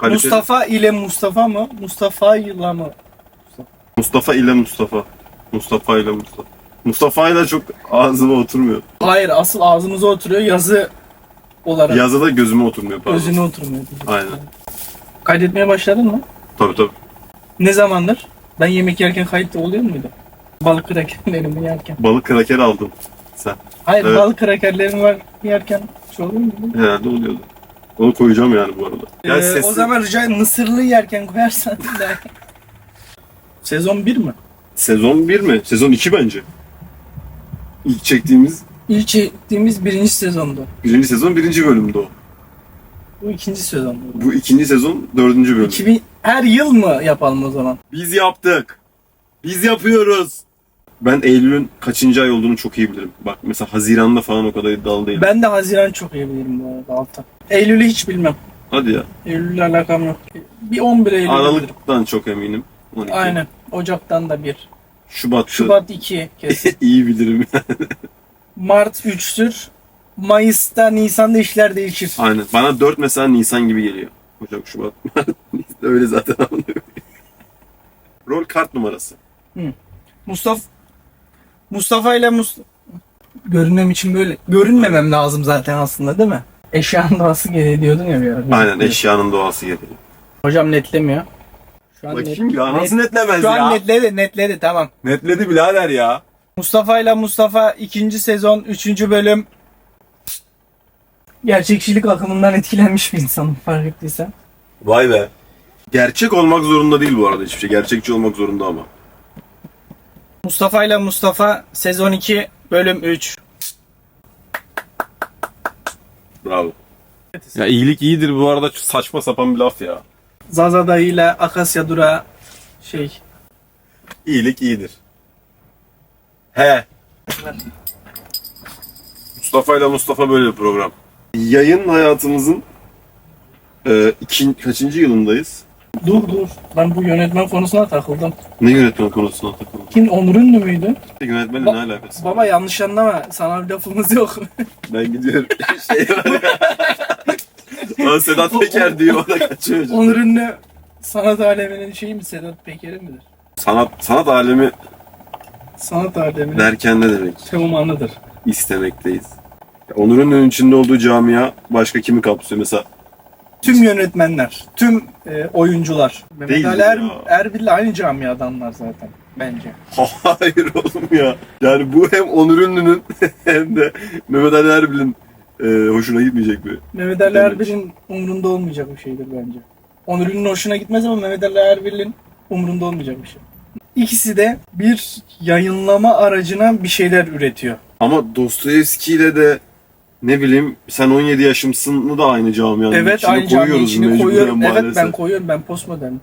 Kaliteli- Mustafa ile Mustafa mı? Mustafa ile mı? Mustafa ile Mustafa. Mustafa ile Mustafa. Mustafa ile çok ağzıma oturmuyor. Hayır asıl ağzımıza oturuyor yazı olarak. Yazıda gözüme oturmuyor pardon. Gözüne oturmuyor. Aynen. Kaydetmeye başladın mı? Tabii tabii. Ne zamandır? Ben yemek yerken kayıtta oluyor muydu? Balık krakerlerimi yerken. Balık kraker aldım. Sen. Hayır Evet. balık krakerlerimi var yerken şey oluyor muydu? Herhalde oluyordu. Onu koyacağım yani bu arada. Ya Ee, sesli- O zaman rica ederim mısırlı yerken koyarsan da. Sezon 1 mi? Sezon 1 mi? Sezon 2 bence. İlk çektiğimiz İlk çektiğimiz birinci sezondu. birinci sezon birinci bölümdü o. Bu ikinci sezondu. Bu ikinci sezon dördüncü bölüm. 2000 her yıl mı yapalım o zaman? Biz yaptık. Biz yapıyoruz. Ben Eylül'ün kaçıncı ay olduğunu çok iyi bilirim. Bak mesela Haziran'da falan o kadar iddialı değilim. Ben de Haziran çok iyi bilirim bu arada altta. Eylül'ü hiç bilmem. Hadi ya. Eylül'le alakam yok. Bir 11 Eylül. Aralıktan çok eminim. 12. Aynen. Ocak'tan da bir. Şubat. Şubat 2 kesin. iyi bilirim. Mart 3'tür. Mayıs'ta, Nisan'da işler değişir. Aynen. Bana 4 mesela Nisan gibi geliyor. Ocak, Şubat, Mart, Nisan. Öyle zaten anlıyorum. Rol kart numarası. Mustafa Mustafa ile Mus görünmem için böyle görünmemem lazım zaten aslında değil mi? Eşyanın doğası gereği diyordun ya bir ara. Aynen eşyanın doğası geliyor. Hocam netlemiyor. Şu an, Bakayım ya net- nasıl netlemez şu an ya? netledi netledi tamam. Netledi birader ya. Mustafa ile Mustafa ikinci sezon üçüncü bölüm gerçekçilik akımından etkilenmiş bir insanım fark ettiysen. Vay be. Gerçek olmak zorunda değil bu arada hiçbir şey. Gerçekçi olmak zorunda ama. Mustafa ile Mustafa sezon 2 bölüm 3. Bravo. Ya iyilik iyidir bu arada saçma sapan bir laf ya. Zaza dayı ile Akasya Dura şey İyilik iyidir. He. Mustafa ile Mustafa böyle bir program. Yayın hayatımızın e, iki, kaçıncı yılındayız? Dur dur ben bu yönetmen konusuna takıldım. Ne yönetmen konusuna takıldım? Kim Onur Ünlü müydü? Yönetmenle Ba- ne alakası? Baba yanlış anlama sana bir lafımız yok. Ben gidiyorum. şey var ya. Lan Sedat Peker diyor ona kaçıyor. çocuk. Onur Ünlü sanat aleminin şeyi mi Sedat Peker'i midir? Sanat, sanat alemi Sanat aleminin derken ne demek? teomanıdır. İstemekteyiz. Onur'un Ünlü'nün içinde olduğu camia başka kimi kapsıyor? Mesela Tüm yönetmenler, tüm e, oyuncular. Mehmet Değildir Ali er, ya. Erbil'le aynı camiadanlar zaten bence. Hayır oğlum ya. Yani bu hem Onur Ünlü'nün hem de Mehmet Ali Erbil'in e, hoşuna gitmeyecek bir. Mehmet Ali Demek. Erbil'in umrunda olmayacak bir şeydir bence. Onur Ünlü'nün hoşuna gitmez ama Mehmet Ali Erbil'in umrunda olmayacak bir şey. İkisi de bir yayınlama aracına bir şeyler üretiyor. Ama Dostoyevski ile de ne bileyim sen 17 yaşımsını da aynı camianın evet içine aynı koyuyoruz içine koyuyorum. Evet maalesef. ben koyuyorum. Ben postmodernim.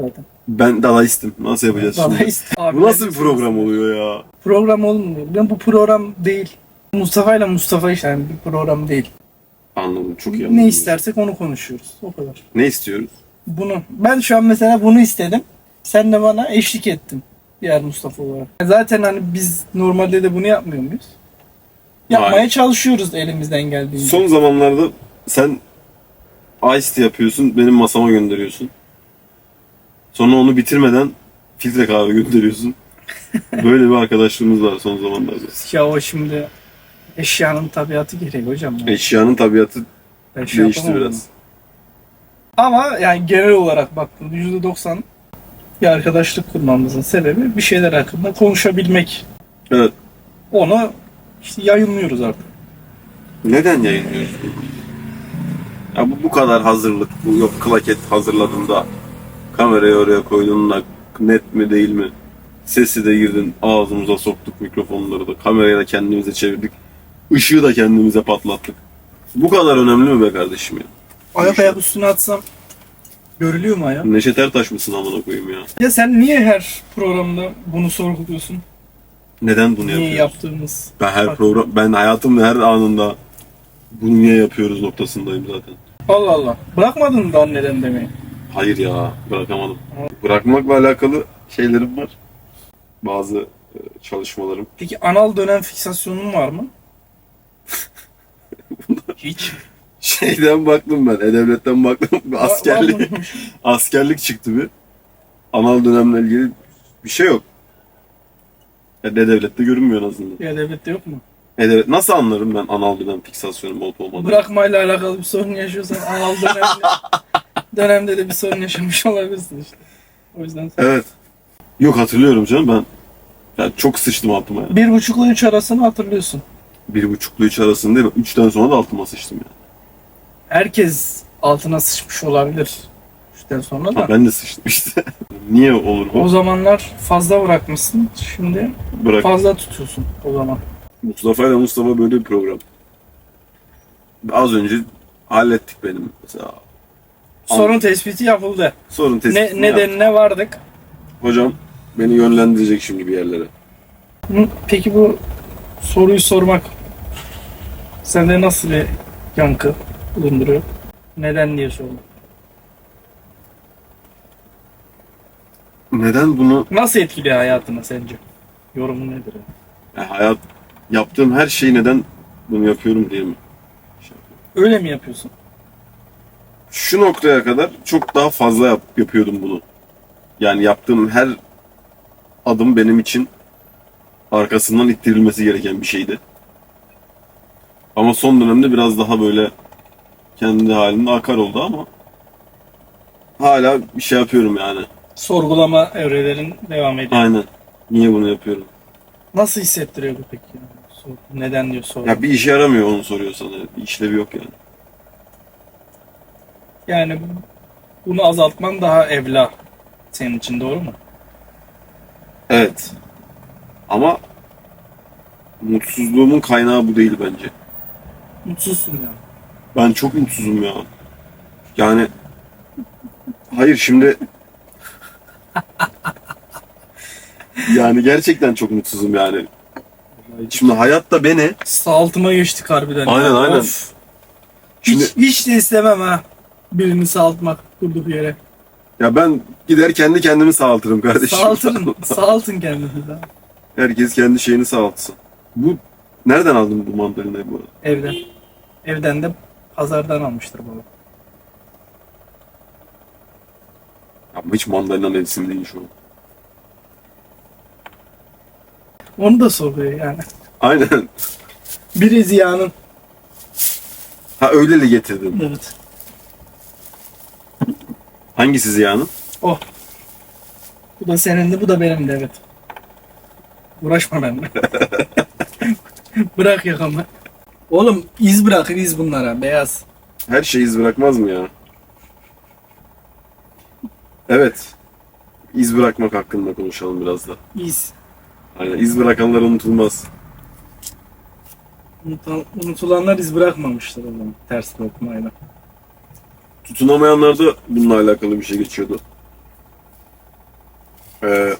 Zaten. Ben dadaistim. Nasıl yapacağız şimdi? Dadaist Bu nasıl bir program oluyor ya? Program olmuyor. Ben bu program değil. Mustafa ile Mustafa işte yani bir program değil. Anladım çok iyi anladım. Ne istersek onu konuşuyoruz. O kadar. Ne istiyoruz? Bunu. Ben şu an mesela bunu istedim. Sen de bana eşlik ettin. Diğer Mustafa olarak. Zaten hani biz normalde de bunu yapmıyor muyuz? Yapmaya çalışıyoruz elimizden geldiğince. Son zamanlarda sen Ice yapıyorsun, benim masama gönderiyorsun. Sonra onu bitirmeden filtre kahve gönderiyorsun. Böyle bir arkadaşlığımız var son zamanlarda. Ya o şimdi eşyanın tabiatı gereği hocam. ya. Eşyanın tabiatı Ben şey değişti biraz. Ama yani genel olarak baktığında %90 bir arkadaşlık kurmamızın sebebi bir şeyler hakkında konuşabilmek. Evet. Onu işte yayınlıyoruz artık. Neden yayınlıyoruz? Ya bu, bu kadar hazırlık, bu yok klaket hazırladın da kamerayı oraya koydun da net mi değil mi? Sesi de girdin, ağzımıza soktuk mikrofonları da, kamerayı da kendimize çevirdik. Işığı da kendimize patlattık. Bu kadar önemli mi be kardeşim ya? Ayak ayak üstüne atsam görülüyor mu ayak? Neşet Ertaş mısın amına koyayım ya? Ya sen niye her programda bunu sorguluyorsun? Neden bunu Niye yapıyoruz? yaptığımız? Ben her Bak. program, ben hayatımın her anında bunu niye yapıyoruz noktasındayım zaten. Allah Allah. Bırakmadın mı daha neden demeyi? Hayır ya, bırakamadım. Bırakmakla alakalı şeylerim var. Bazı e, çalışmalarım. Peki anal dönem fiksasyonun var mı? Hiç. Şeyden baktım ben. E-Devlet'ten baktım. Var- askerlik, askerlik çıktı bir. Anal dönemle ilgili bir şey yok. E-Devlet'te görünmüyor en azından. Ya devlette yok mu? E-Devlet nasıl anlarım ben anal dönem fiksasyonum olup olmadığını? Bırakmayla alakalı bir sorun yaşıyorsan anal dönemde, dönemde de bir sorun yaşamış olabilirsin işte. O yüzden sen... Evet. Yok hatırlıyorum canım ben. Yani çok sıçtım altıma ya. Bir buçukla üç arasını hatırlıyorsun. Bir buçuklu üç arasında değil mi? Üçten sonra da altıma sıçtım ya. Herkes altına sıçmış olabilir. Üçten sonra da. Ha, ben de sıçtım işte. Niye olur O bu? zamanlar fazla bırakmışsın. Şimdi Bırak. fazla tutuyorsun o zaman. Mustafa ile Mustafa böyle bir program. Az önce hallettik benim mesela. Sorun tespiti yapıldı. Sorun Ne, tespitini nedenine vardık. Hocam beni yönlendirecek şimdi bir yerlere. Peki bu soruyu sormak sende nasıl bir yankı bulunduruyor? Neden diye sordum. Neden bunu Nasıl etkiliyor hayatını sence? Yorumun nedir? ya hayat yaptığım her şeyi neden bunu yapıyorum diye mi? Şey yapıyorum. Öyle mi yapıyorsun? Şu noktaya kadar çok daha fazla yap, yapıyordum bunu. Yani yaptığım her adım benim için arkasından ittirilmesi gereken bir şeydi. Ama son dönemde biraz daha böyle kendi halinde akar oldu ama hala bir şey yapıyorum yani. Sorgulama evrelerin devam ediyor. Aynen. Niye bunu yapıyorum? Nasıl hissettiriyor bu peki? Sor- Neden diyor soru. Ya bir işe yaramıyor onu soruyor sana. Bir işlevi yok yani. Yani bunu azaltman daha evla senin için doğru mu? Evet. Ama mutsuzluğumun kaynağı bu değil bence. Mutsuzsun ya. Ben çok mutsuzum ya. Yani hayır şimdi yani gerçekten çok mutsuzum yani. Şimdi hayatta beni Sağaltıma geçtik harbiden. Aynen, ya. aynen. Of. Şimdi- Hiç, hiç de istemem ha. Birini sağaltmak durduk yere. ya ben gider kendi kendimi sağaltırım kardeşim. Sağaltın, sağaltın kendinizi. ha. Herkes kendi şeyini sağaltsın. Bu nereden aldın bu mandalinayı bu arada? Evden. Evden de pazardan almıştır baba. Ama hiç mandalina mevsimi değil şu an. Onu da soruyor yani. Aynen. Biri ziyanın. Ha öyle de getirdin. Evet. Hangisi ziyanın? Oh. Bu da senin de bu da benim de evet. Uğraşma benimle. Bırak yakamı. Oğlum iz bırakın iz bunlara beyaz. Her şey iz bırakmaz mı ya? Evet. İz bırakmak hakkında konuşalım biraz da. İz. Aynen iz bırakanlar unutulmaz. Unutan- unutulanlar iz bırakmamışlar o zaman ters bir okumayla. Tutunamayanlar da bununla alakalı bir şey geçiyordu. Ee,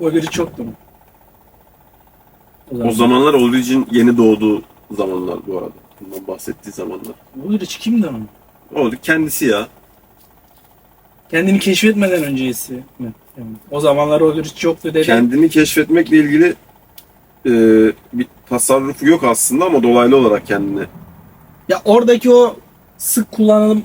O biri çoktu mu? o zamanlar Ulrich'in yeni doğduğu zamanlar bu arada. Bundan bahsettiği zamanlar. O biri kimdi onun? Ulrich kendisi ya. Kendini keşfetmeden öncesi mi? Yani o zamanlar o biri yoktu dedi. Kendini keşfetmekle ilgili e, bir tasarrufu yok aslında ama dolaylı olarak kendini. Ya oradaki o sık kullanılım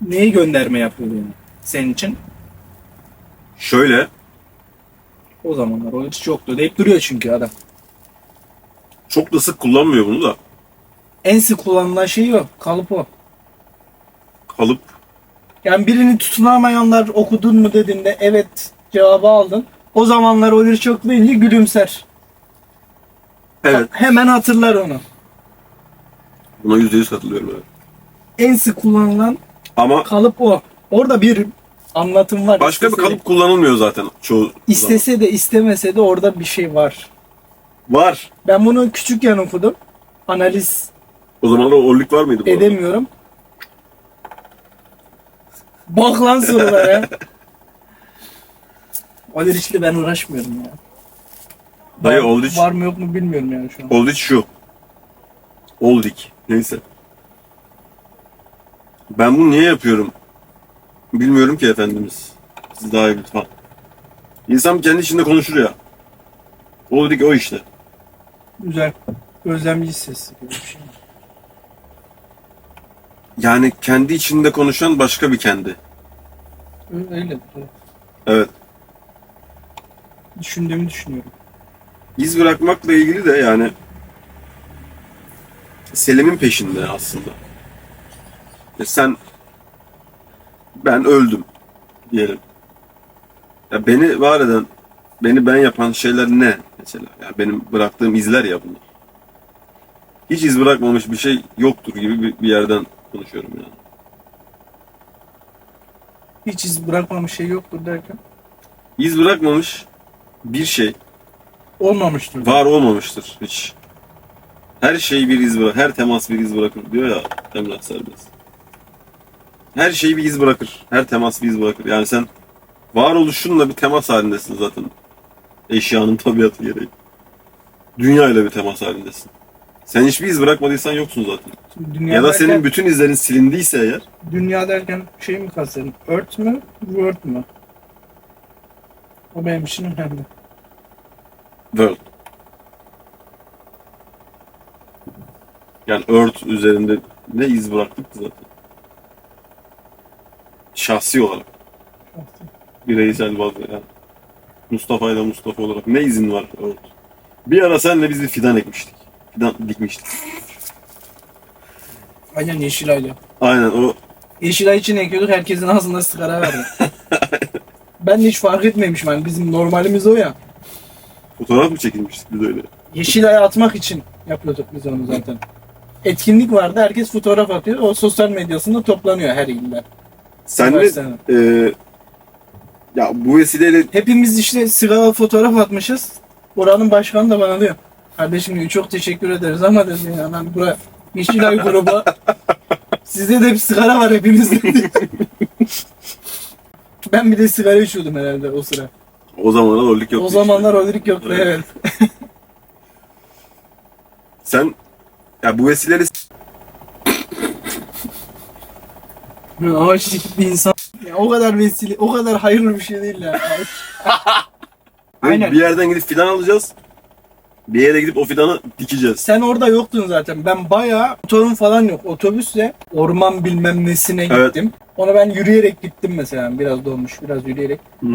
neyi gönderme yapıyor yani senin için? Şöyle O zamanlar o hiç yoktu deyip duruyor çünkü adam. çok da sık kullanmıyor bunu da. En sık kullanılan şey o. Kalıp o. Yani birini tutunamayanlar okudun mu dediğinde evet cevabı aldın. O zamanlar o bir çok deyince gülümser. evet Hemen hatırlar onu. buna yüzde yüz katılıyorum evet. En sık kullanılan Ama kalıp o. Orada bir anlatım var. başka bir İstese de- kalıp kullanılmıyor zaten çoğu zaman. İstese de istemese de orada bir şey var. Var. Ben bunu küçükken okudum. Analiz O zamanlar orlik var mıydı bu arada? edemiyorum. Bak lan sorulara. Oleriç'le ben uğraşmıyorum ya. Dayı Var- Olrich- Var mı yok mu bilmiyorum yani şu an. Olduk şu. Olduk. Neyse. Ben bunu niye yapıyorum? Bilmiyorum ki efendimiz. Siz daha iyi lütfen. İnsan kendi içinde konuşur ya. Olduk o işte. Güzel. Gözlemci sesi gibi bir şey. Yani kendi içinde konuşan başka bir kendi. Öyle. Evet. Düşündüğümü düşünüyorum. İz bırakmakla ilgili de yani Selim'in peşinde aslında. E sen ben öldüm diyelim. Ya beni var eden, beni ben yapan şeyler ne mesela? Ya benim bıraktığım izler ya bunlar. Hiç iz bırakmamış bir şey yoktur gibi bir, bir yerden konuşuyorum yani. Hiç iz bırakmamış şey yoktur derken. İz bırakmamış bir şey Olmamıştır. var olmamıştır hiç. Her şey bir iz bırak, her temas bir iz bırakır diyor ya Emrah Serbest. Her şey bir iz bırakır, her temas bir iz bırakır. Yani sen varoluşunla bir temas halindesin zaten. Eşyanın tabiatı gereği. Dünya ile bir temas halindesin. Sen hiçbir iz bırakmadıysan yoksun zaten. Dünya Ya da derken, senin bütün izlerin silindiyse eğer dünya derken şey mi kastedin? Earth mü? World mü? O benim için önemli. World. Yani Earth üzerinde ne iz bıraktık ki zaten. Şahsi olarak. Bireysel bazı yani. Mustafa ile Mustafa olarak ne izin var Earth? Bir ara senle biz bir fidan ekmiştik. Fidan dikmiştik. Aynen Yeşilay'la. Aynen o Yeşilay için ekiyorduk herkesin ağzında sigara verdi. ben de hiç fark etmemişim hani bizim normalimiz o ya. fotoğraf mı çekilmiştik biz öyle? Yeşilay'a atmak için yapıyorduk biz onu zaten. Etkinlik vardı herkes fotoğraf atıyor. O sosyal medyasında toplanıyor her ilden. Senle Üniversitenin. e, ya bu vesileyle Hepimiz işte sigara fotoğraf atmışız. Oranın başkanı da bana diyor. Kardeşim diyor çok teşekkür ederiz ama dedi ya ben buraya Yeşilay gruba sizde de bir sigara var hepinizde diyor. ben bir de sigara içiyordum herhalde o sıra. o zamanlar rollik yoktu. o işte. zamanlar Olirik yoktu Evet. evet. Sen ya bu vesileyle ağaçlık bir insan. Ya o kadar vesile, o kadar hayırlı bir şey değil ya. Ağaç. Aynen. bir yerden gidip fidan alacağız. Bir yere gidip o fidanı dikeceğiz. Sen orada yoktun zaten. Ben bayağı motorum falan yok. Otobüsle orman bilmem nesine Evet. gittim. Ona ben yürüyerek gittim mesela. Biraz dolmuş, biraz yürüyerek. Hı.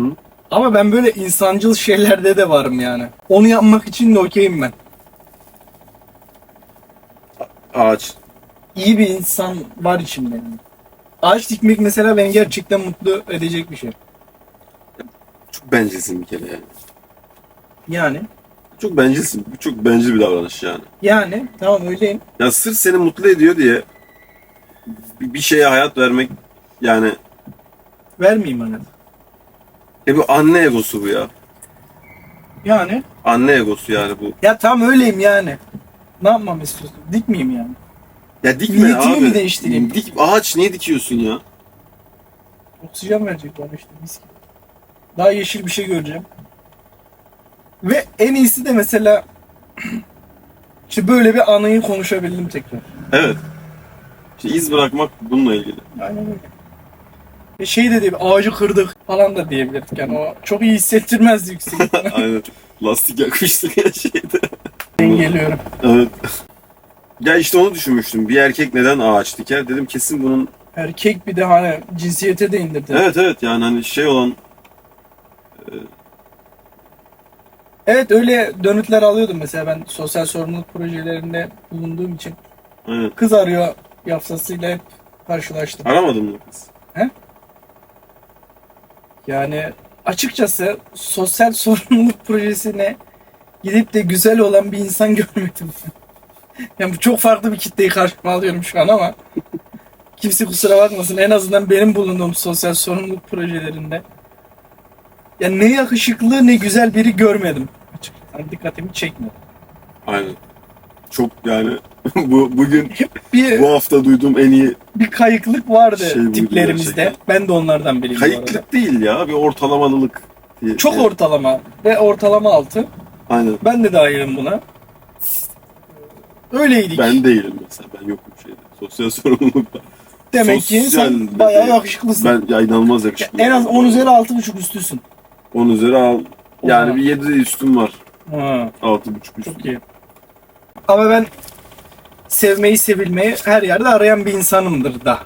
Ama ben böyle insancıl şeylerde de varım yani. Onu yapmak için de okeyim ben. Ağaç. İyi bir insan var içimde. yani. Ağaç dikmek mesela beni gerçekten mutlu edecek bir şey. Çok bencilsin bir kere yani. Yani. Çok bencilsin. Bu çok bencil bir davranış yani. Yani tamam öyleyim. Ya sırf seni mutlu ediyor diye bir şeye hayat vermek yani Vermeyeyim bana. e bu anne egosu bu ya. Yani. Anne egosu yani bu. Ya tam öyleyim yani. Ne yapmam istiyorsun? Dikmeyeyim yani. Ya dikme Niyetimi abi. mi değiştireyim? Dik, ağaç niye dikiyorsun ya? Oksijen verecek bana işte mis gibi. Daha yeşil bir şey göreceğim. Ve en iyisi de mesela işte böyle bir anıyı konuşabildim tekrar. Evet. İşte iz bırakmak bununla ilgili. Aynen öyle. E şey de değil, ağacı kırdık falan da diyebilirdik. Yani o çok iyi hissettirmezdi yüksek. Aynen. Lastik yakmıştık ya şeyde. Dengeliyorum. Evet. Ya işte onu düşünmüştüm. Bir erkek neden ağaç diker? Dedim kesin bunun... Erkek bir de hani cinsiyete de indirdi. Evet evet yani hani şey olan... Evet öyle dönütler alıyordum mesela ben sosyal sorumluluk projelerinde bulunduğum için. Aynen. Kız arıyor yafsasıyla hep karşılaştım. Aramadın mı kız? Yani açıkçası sosyal sorumluluk projesine gidip de güzel olan bir insan görmedim. yani bu çok farklı bir kitleyi karşıma alıyorum şu an ama kimse kusura bakmasın en azından benim bulunduğum sosyal sorumluluk projelerinde ya ne yakışıklı ne güzel biri görmedim. Açıkçası Yani dikkatimi çekmedi. Aynen. Çok yani bu bugün Bir, bu hafta duyduğum en iyi bir kayıklık vardı Şey tiplerimizde. gerçekten. Ben de onlardan biriyim kayıklık değil ya bir ortalamalılık diye. Çok Yani, ortalama ve ortalama altı. Aynen. Ben de dahilim buna. Öyleydik. Ben değilim mesela. Ben yokum şeyde. Sosyal sorumlulukta. Demek ki sosyal sen dedi. bayağı yakışıklısın. Ben ya inanılmaz Ya yakışıklı. en az 10 üzeri 6,5 üstüsün. 10 üzeri al. Yani bir 7 üstüm var. Ha, 6,5 üstüm. çok iyi. Ama ben sevmeyi sevilmeyi her yerde arayan bir insanımdır da.